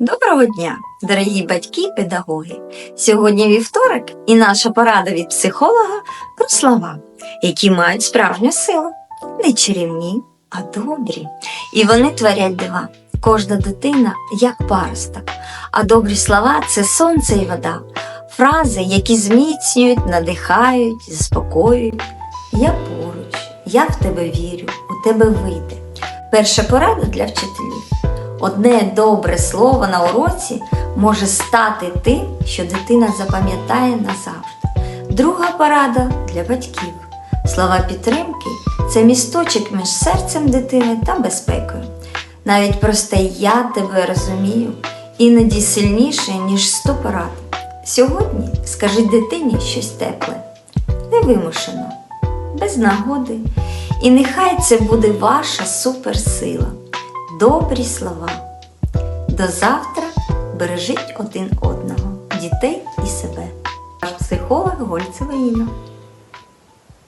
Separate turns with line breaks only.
Доброго дня, дорогі батьки і педагоги! Сьогодні вівторок і наша порада від психолога про слова, які мають справжню силу. Не чарівні, а добрі. І вони творять дива. Кожна дитина як паросток, а добрі слова це сонце і вода, фрази, які зміцнюють, надихають, заспокоюють. Я поруч, я в тебе вірю, у тебе вийде. Перша порада для вчителів. Одне добре слово на уроці може стати тим, що дитина запам'ятає назавжди. Друга порада для батьків. Слова підтримки це місточок між серцем дитини та безпекою. Навіть просте я тебе розумію іноді сильніше, ніж сто порад. Сьогодні скажіть дитині щось тепле, невимушено, без нагоди. І нехай це буде ваша суперсила. Добрі слова. До завтра бережіть один одного, дітей і себе. Ваш психолог Гольцева Інна.